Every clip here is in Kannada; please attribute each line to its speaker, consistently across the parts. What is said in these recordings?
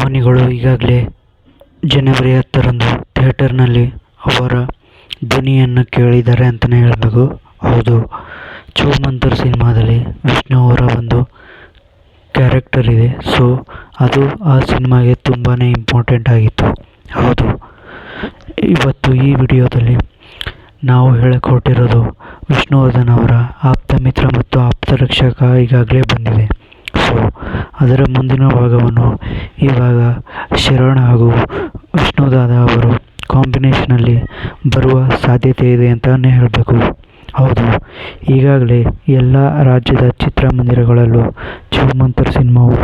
Speaker 1: ಅಭಿಮಾನಿಗಳು ಈಗಾಗಲೇ ಜನವರಿ ಹತ್ತರಂದು ಥಿಯೇಟರ್ನಲ್ಲಿ ಅವರ ಧ್ವನಿಯನ್ನು ಕೇಳಿದ್ದಾರೆ ಅಂತಲೇ ಹೇಳಬೇಕು ಹೌದು ಚೋಮಂತರ್ ಸಿನಿಮಾದಲ್ಲಿ ವಿಷ್ಣು ಅವರ ಒಂದು ಕ್ಯಾರೆಕ್ಟರ್ ಇದೆ. ಸೊ, ಅದು ಆ ಸಿನಿಮಾಗೆ ತುಂಬಾ ಇಂಪಾರ್ಟೆಂಟ್ ಆಗಿತ್ತು. ಹೌದು, ಇವತ್ತು ಈ ವಿಡಿಯೋದಲ್ಲಿ ನಾವು ಹೇಳಿಕೊಟ್ಟಿರೋದು ವಿಷ್ಣುವರ್ಧನ್ ಅವರ ಆಪ್ತ ಮಿತ್ರ ಮತ್ತು ಆಪ್ತ ರಕ್ಷಕ ಈಗಾಗಲೇ ಬಂದಿದೆ. ಸೊ ಅದರ ಮುಂದಿನ ಭಾಗವನ್ನು ಇವಾಗ ಶರಣ ಹಾಗೂ ವಿಷ್ಣುದಾದ ಅವರು ಕಾಂಬಿನೇಷನಲ್ಲಿ ಬರುವ ಸಾಧ್ಯತೆ ಇದೆ ಅಂತಲೇ ಹೇಳಬೇಕು. ಹೌದು, ಈಗಾಗಲೇ ಎಲ್ಲ ರಾಜ್ಯದ ಚಿತ್ರಮಂದಿರಗಳಲ್ಲೂ ಚೂಮಂತರ್ ಸಿನಿಮಾವು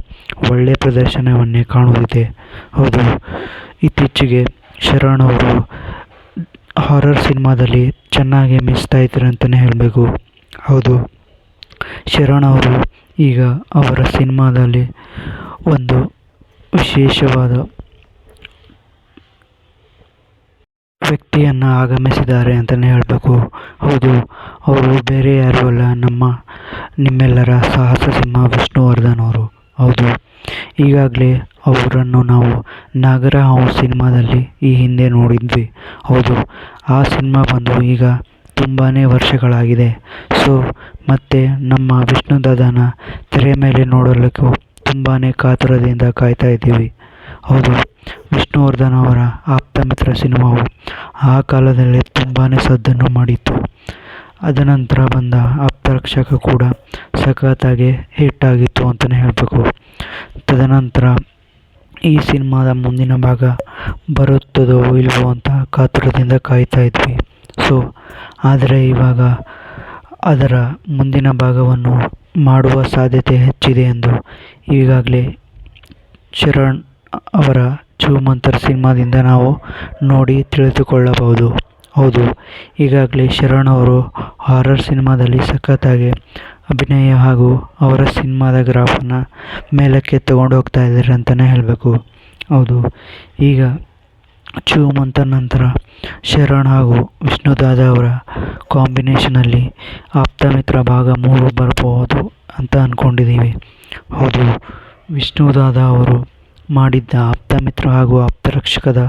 Speaker 1: ಒಳ್ಳೆಯ ಪ್ರದರ್ಶನವನ್ನೇ ಕಾಣುವುದಿದೆ ಹೌದು, ಇತ್ತೀಚೆಗೆ ಶರಣ್ ಅವರು ಹಾರರ್ ಸಿನಿಮಾದಲ್ಲಿ ಚೆನ್ನಾಗಿ ಮಿಸ್ತಾ ಇದ್ದಾರೆ ಅಂತಲೇ ಹೇಳಬೇಕು. ಹೌದು, ಶರಣ್ ಅವರು ಈಗ ಅವರ ಸಿನಿಮಾದಲ್ಲಿ ಒಂದು ವಿಶೇಷವಾದ ವ್ಯಕ್ತಿಯನ್ನು ಆಗಮಿಸಿದ್ದಾರೆ ಅಂತಲೇ ಹೇಳಬೇಕು. ಹೌದು, ಅವರು ಬೇರೆ ಯಾರು ಅಲ್ಲ, ನಮ್ಮ ನಿಮ್ಮೆಲ್ಲರ ಸಾಹಸ ಸಿಂಹ ವಿಷ್ಣುವರ್ಧನ್ ಅವರು ಹೌದು, ಈಗಾಗಲೇ ಅವರನ್ನು ನಾವು ನಾಗರ ಹಾವು ಸಿನಿಮಾದಲ್ಲಿ ಈ ಹಿಂದೆ ನೋಡಿದ್ವಿ. ಹೌದು, ಆ ಸಿನಿಮಾ ಬಂದು ಈಗ ತುಂಬಾ ವರ್ಷಗಳಾಗಿದೆ. ಸೊ, ಮತ್ತೆ ನಮ್ಮ ವಿಷ್ಣು ದಾದಾನ ತೆರೆ ಮೇಲೆ ನೋಡಲಿಕ್ಕೂ ತುಂಬಾ ಕಾತುರದಿಂದ ಕಾಯ್ತಾ ಇದ್ದೀವಿ. ಹೌದು, ವಿಷ್ಣುವರ್ಧನ್ ಅವರ ಆಪ್ತಮಿತ್ರ ಸಿನಿಮಾವು ಆ ಕಾಲದಲ್ಲಿ ತುಂಬಾ ಸದ್ದನ್ನು ಮಾಡಿತ್ತು. ಅದನಂತರ ಬಂದ ಆಪ್ತರಕ್ಷಕ ಕೂಡ ಸಖತ್ತಾಗಿ ಹಿಟ್ಟಾಗಿತ್ತು ಅಂತಲೇ ಹೇಳಬೇಕು. ತದನಂತರ ಈ ಸಿನಿಮಾದ ಮುಂದಿನ ಭಾಗ ಬರುತ್ತದೋ ಇಲ್ವೋ ಅಂತ ಕಾತುರದಿಂದ ಕಾಯ್ತಾ ಇದ್ವಿ. ಸೊ ಆದರೆ ಇವಾಗ ಅದರ ಮುಂದಿನ ಭಾಗವನ್ನು ಮಾಡುವ ಸಾಧ್ಯತೆ ಹೆಚ್ಚಿದೆ ಎಂದು ಈಗಾಗಲೇ ಶರಣ್ ಅವರ ಚೂಮಂತರ್ ಸಿನಿಮಾದಿಂದ ನಾವು ನೋಡಿ ತಿಳಿದುಕೊಳ್ಳಬಹುದು. ಹೌದು, ಈಗಾಗಲೇ ಶರಣ್ ಅವರು ಹಾರರ್ ಸಿನಿಮಾದಲ್ಲಿ ಸಖತ್ತಾಗಿ ಅಭಿನಯ ಹಾಗೂ ಅವರ ಸಿನಿಮಾದ ಗ್ರಾಫನ್ನು ಮೇಲಕ್ಕೆ ತಗೊಂಡು ಹೋಗ್ತಾ ಇದ್ದಾರೆ ಅಂತಲೇ ಹೇಳಬೇಕು. ಹೌದು, ಈಗ ಚೂಮಂತರ್ ನಂತರ ಶರಣ್ ಹಾಗೂ ವಿಷ್ಣುದಾದ ಅವರ ಕಾಂಬಿನೇಷನಲ್ಲಿ ಆಪ್ತಮಿತ್ರ ಭಾಗ ಮೂರು ಬರಬಹುದು ಅಂತ ಅಂದ್ಕೊಂಡಿದ್ದೀವಿ ಹೌದು ವಿಷ್ಣುದಾದ ಅವರು ಮಾಡಿದ್ದ ಆಪ್ತಮಿತ್ರ ಹಾಗೂ ಆಪ್ತರಕ್ಷಕದ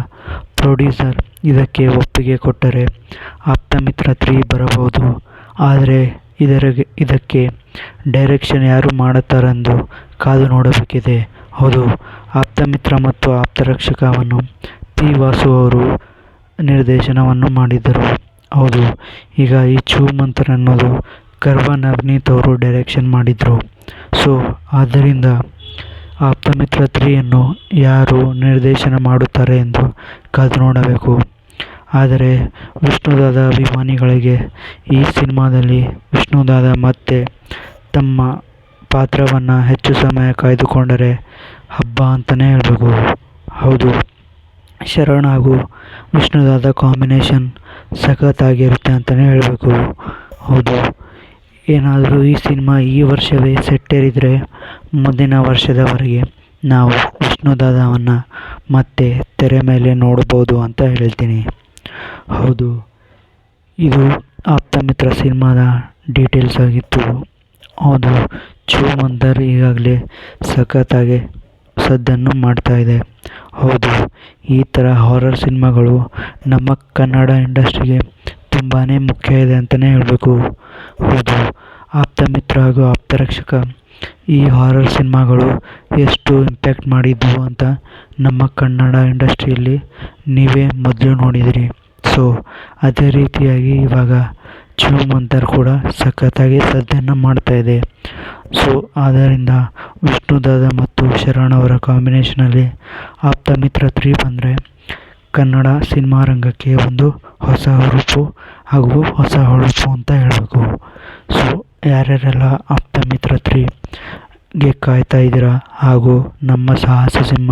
Speaker 1: ಪ್ರೊಡ್ಯೂಸರ್ ಇದಕ್ಕೆ ಒಪ್ಪಿಗೆ ಕೊಟ್ಟರೆ ಆಪ್ತಮಿತ್ರ ತ್ರೀ ಬರಬಹುದು. ಆದರೆ ಇದರಿಗೆ, ಇದಕ್ಕೆ ಡೈರೆಕ್ಷನ್ ಯಾರು ಮಾಡುತ್ತಾರೆಂದು ಕಾದು ನೋಡಬೇಕಿದೆ. ಹೌದು, ಆಪ್ತಮಿತ್ರ ಮತ್ತು ಆಪ್ತರಕ್ಷಕವನ್ನು ಪಿ ವಾಸು ಅವರು ನಿರ್ದೇಶನವನ್ನು ಮಾಡಿದ್ದರು. ಹೌದು, ಈಗ ಈ ಚೂ ಮಂತ್ರ ಅನ್ನೋದು ಕರ್ವ ನವನೀತ್ ಅವರು ಡೈರೆಕ್ಷನ್ ಮಾಡಿದರು. ಸೊ, ಆದ್ದರಿಂದ ಆಪ್ತಮಿತ್ರ ತ್ರೀಯನ್ನು ಯಾರು ನಿರ್ದೇಶನ ಮಾಡುತ್ತಾರೆ ಎಂದು ಕಾದು ನೋಡಬೇಕು. ಆದರೆ, ವಿಷ್ಣುದಾದ ಅಭಿಮಾನಿಗಳಿಗೆ ಈ ಸಿನಿಮಾದಲ್ಲಿ ವಿಷ್ಣುದಾದ ಮತ್ತೆ ತಮ್ಮ ಪಾತ್ರವನ್ನು ಹೆಚ್ಚು ಸಮಯ ಕಾಯ್ದುಕೊಂಡರೆ ಹಬ್ಬ ಅಂತಲೇ ಹೇಳಬೇಕು. ಹೌದು. ಶರಣ್ ಹಾಗೂ ವಿಷ್ಣುದಾದ ಕಾಂಬಿನೇಷನ್ ಸಖತ್ತಾಗಿರುತ್ತೆ ಅಂತಲೇ ಹೇಳಬೇಕು. ಹೌದು. ಏನಾದರೂ ಈ ಸಿನಿಮಾ ಈ ವರ್ಷವೇ ಸೆಟ್ಟೇರಿದರೆ ಮುಂದಿನ ವರ್ಷದವರೆಗೆ ನಾವು ವಿಷ್ಣುದಾದವನ್ನು ಮತ್ತೆ ತೆರೆ ಮೇಲೆ ನೋಡ್ಬೋದು ಅಂತ ಹೇಳ್ತೀನಿ. ಹೌದು. ಇದು ಆಪ್ತಮಿತ್ರ ಸಿನಿಮಾದ ಡೀಟೇಲ್ಸ್ ಆಗಿತ್ತು. ಹೌದು. ಚೂ ಮಂದರ್ ಈಗಾಗಲೇ ಸಖತ್ತಾಗಿ ಸದ್ದನ್ನು ಮಾಡ್ತಾ ಇದೆ. ಹೌದು, ಈ ಥರ ಹಾರರ್ ಸಿನಿಮಾಗಳು ನಮ್ಮ ಕನ್ನಡ ಇಂಡಸ್ಟ್ರಿಗೆ ತುಂಬಾ ಮುಖ್ಯ ಇದೆ ಅಂತಲೇ ಹೇಳಬೇಕು. ಹೌದು, ಆಪ್ತ ಮಿತ್ರ ಹಾಗೂ ಆಪ್ತ ರಕ್ಷಕ ಈ ಹಾರರ್ ಸಿನಿಮಾಗಳು ಎಷ್ಟು ಇಂಪ್ಯಾಕ್ಟ್ ಮಾಡಿದ್ವು ಅಂತ ನಮ್ಮ ಕನ್ನಡ ಇಂಡಸ್ಟ್ರಿಯಲ್ಲಿ ನೀವೇ ಮೊದಲು ನೋಡಿದಿರಿ. ಸೊ ಅದೇ ರೀತಿಯಾಗಿ ಇವಾಗ ಚೂಮಂತರ್ ಕೂಡ ಸಖತ್ತಾಗಿ ಸದ್ದನ್ನು ಮಾಡ್ತಾ ಇದೆ. ಸೊ, ಆದ್ದರಿಂದ ವಿಷ್ಣುದಾದ ಮತ್ತು ಶರಣ್ ಅವರ ಕಾಂಬಿನೇಷನಲ್ಲಿ ಆಪ್ತಮಿತ್ರ ತ್ರೀ ಬಂದರೆ ಕನ್ನಡ ಸಿನಿಮಾ ರಂಗಕ್ಕೆ ಒಂದು ಹೊಸ ಹುರುಪು ಹಾಗೂ ಹೊಸ ಹೊಳಪು ಅಂತ ಹೇಳಬೇಕು. ಸೊ, ಯಾರ್ಯಾರೆಲ್ಲ ಆಪ್ತ ಮಿತ್ರ ತ್ರೀಗೆ ಕಾಯ್ತಾ ಇದ್ದೀರಾ ಹಾಗೂ ನಮ್ಮ ಸಾಹಸ ಸಿಂಹ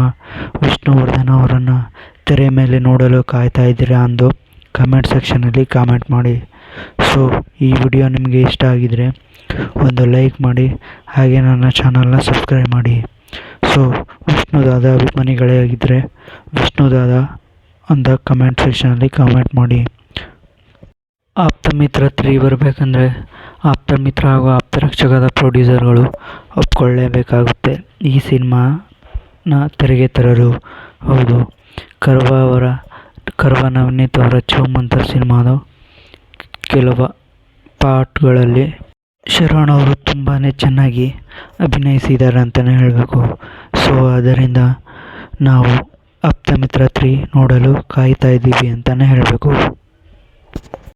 Speaker 1: ವಿಷ್ಣುವರ್ಧನ್ ಅವರನ್ನು ತೆರೆ ಮೇಲೆ ನೋಡಲು ಕಾಯ್ತಾ ಇದ್ದೀರಾ ಅಂದು ಕಮೆಂಟ್ ಸೆಕ್ಷನಲ್ಲಿ ಕಾಮೆಂಟ್ ಮಾಡಿ. ಸೊ ಈ ವಿಡಿಯೋ ನಿಮಗೆ ಇಷ್ಟ ಆಗಿದರೆ ಒಂದು ಲೈಕ್ ಮಾಡಿ, ಹಾಗೆ ನನ್ನ ಚಾನಲ್ನ ಸಬ್ಸ್ಕ್ರೈಬ್ ಮಾಡಿ. ಸೊ ವಿಷ್ಣುದಾದ ಅಭಿಮಾನಿಗಳೇ ಆಗಿದ್ದರೆ ವಿಷ್ಣುದಾದ ಅಂತ ಕಮೆಂಟ್ ಸೆಕ್ಷನಲ್ಲಿ ಕಮೆಂಟ್ ಮಾಡಿ. ಆಪ್ತ ಮಿತ್ರ ತ್ರೀ ಬರಬೇಕಂದ್ರೆ ಆಪ್ತ ಮಿತ್ರ ಹಾಗೂ ಆಪ್ತರಕ್ಷಕದ ಪ್ರೊಡ್ಯೂಸರ್ಗಳು ಒಪ್ಕೊಳ್ಳೇಬೇಕಾಗುತ್ತೆ. ಈ ಸಿನಿಮಾನ ತೆರೆಗೆ ತರಲು ಹೌದು. ಕರ್ವ ಅವರ ಕರ್ವ ನವನೀತ್ ಅವರ ಚೌಮಂತರ್ ಸಿನಿಮಾದ ಕೆಲವು ಪಾರ್ಟ್ಗಳಲ್ಲಿ ಶರವಣ ಅವರು ತುಂಬಾ ಚೆನ್ನಾಗಿ ಅಭಿನಯಿಸಿದ್ದಾರೆ ಅಂತಲೇ ಹೇಳಬೇಕು. ಸೊ ಅದರಿಂದ ನಾವು ಆಪ್ತಮಿತ್ರ ತ್ರೀ ನೋಡಲು ಕಾಯ್ತಾ ಇದ್ದೀವಿ ಅಂತಲೇ ಹೇಳಬೇಕು.